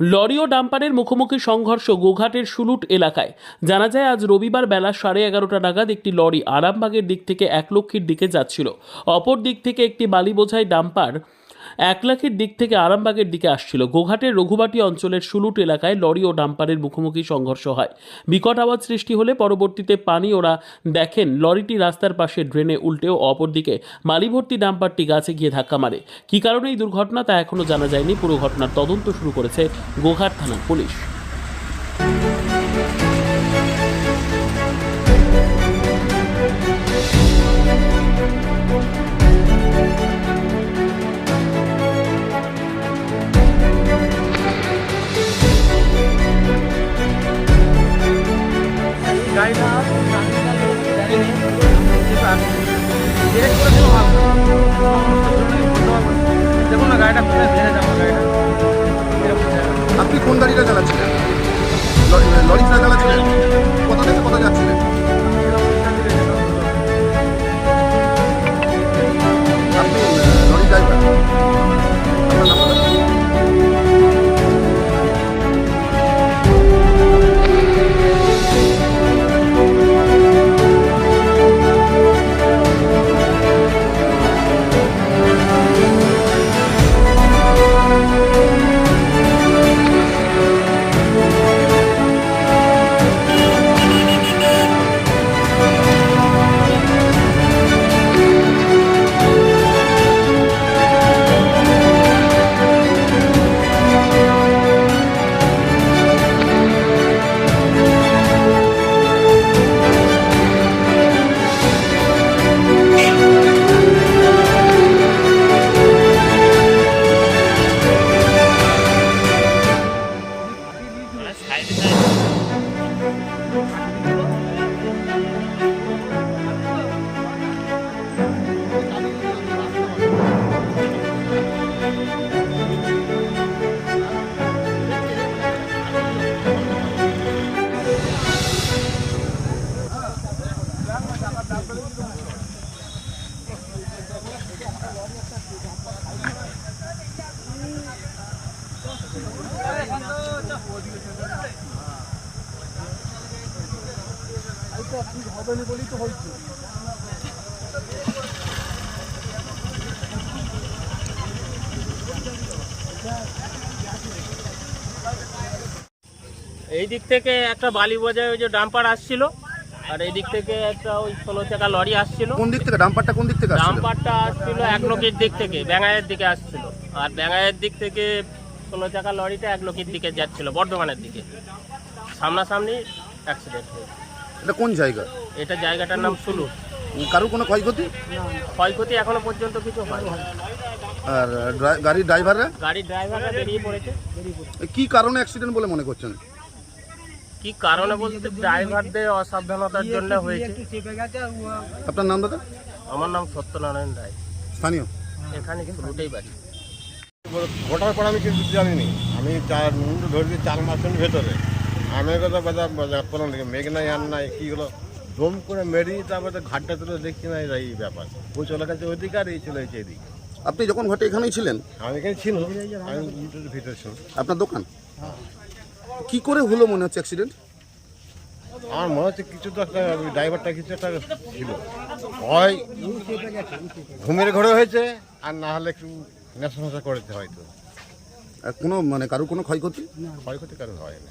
Lorry ও ডাম্পারের মুখোমুখি সংঘর্ষ গোঘাটের সুলুট এলাকায়। জানা যায়, আজ রবিবার বেলা সাড়ে এগারোটা নাগাদ একটি লরি আরামবাগের দিক থেকে এক লক্ষীর দিকে যাচ্ছিল। অপর দিক থেকে একটি বালি বোঝাই ডাম্পার এক লাখের দিক থেকে আরামবাগের দিকে আসছিল। গোঘাটের রঘুবাটি অঞ্চলের সুলুট এলাকায় লরি ও ডাম্পারের মুখোমুখি সংঘর্ষ হয়। বিকট আওয়াজ সৃষ্টি হলে পরবর্তীতে পানি ওরা দেখেন, লরিটি রাস্তার পাশে ড্রেনে উল্টে উল্টেও অপরদিকে মালিভর্তি ডাম্পারটি গাছে গিয়ে ধাক্কা মারে। কি কারণে এই দুর্ঘটনা তা এখনও জানা যায়নি। পুরো ঘটনার তদন্ত শুরু করেছে গোঘাট থানার পুলিশ। আপনি কোন গাড়িটা চালাচ্ছিলেন? লরি- চালাচ্ছিলেন? কোথা থেকে কোথায় যাচ্ছিলেন? 么才是真？এই দিক থেকে একটা বালি বোঝায় ওই যে ডাম্পার আসছিল আর এই দিক থেকে একটা ওই ষোলো চাকা লরি আসছিল। কোন দিক থেকে? ডাম্পারটা কোন দিক থেকে ডাম্পারটা আসছিল এক লোকের দিক থেকে ব্যাঙায়ের দিকে আসছিল। আর ব্যাঙায়ের দিক থেকে ষোলো চাকা লরিটা এক লোকের দিকে যাচ্ছিল বর্ধমানের দিকে। সামনাসামনি অ্যাক্সিডেন্ট হয়েছে। এটা কোন জায়গা? এটা জায়গাটার নাম সুলু। কারোর কোনো ক্ষয়ক্ষতি? ক্ষয়ক্ষতি এখনও পর্যন্ত কিছু হয় আর ড্রাই- গাড়ির ড্রাইভাররা? গাড়ির ড্রাইভাররা বেরিয়ে পড়েছে কি কারণে অ্যাক্সিডেন্ট বলে মনে করছেন? কি কারণে বলতে ড্রাইভারদের অসাবধানতার জন্য হয়েছে। আপনার নাম দাদা? আমার নাম সত্যনারায়ণ রায়। স্থানীয়? এখানে সুলুটেই বাড়ি। ঘটার পর আমি কিছু জানিনি। আমি চার মুন্ডু ধরে চার মাসের ভেতরে। আমি কথা বাজার বাজার মেঘ নাই আর নাই কীগুলো দম করে মেরি তারপরে ঘাটটা তুলে দেখছি না এই ব্যাপার। ও চলে গেছে ওইদিকে আর এই চলে গেছে এদিকে। আপনি যখন ঘটে এখানেই ছিলেন? আমি এখানে ছিল আমি ভিতরে ছিল আপনার দোকান? কি করে হলো মনে হচ্ছে অ্যাক্সিডেন্ট আমার মনে হচ্ছে কিছু তো একটা ড্রাইভারটা কিছু একটা ছিল। হয় ঘুমের ঘরে হয়েছে আর না হলে একটু নেশা করেছে হয়তো। কোনো মানে কারোর কোনো ক্ষয়ক্ষতি? ক্ষয়ক্ষতি কারণ হয় না।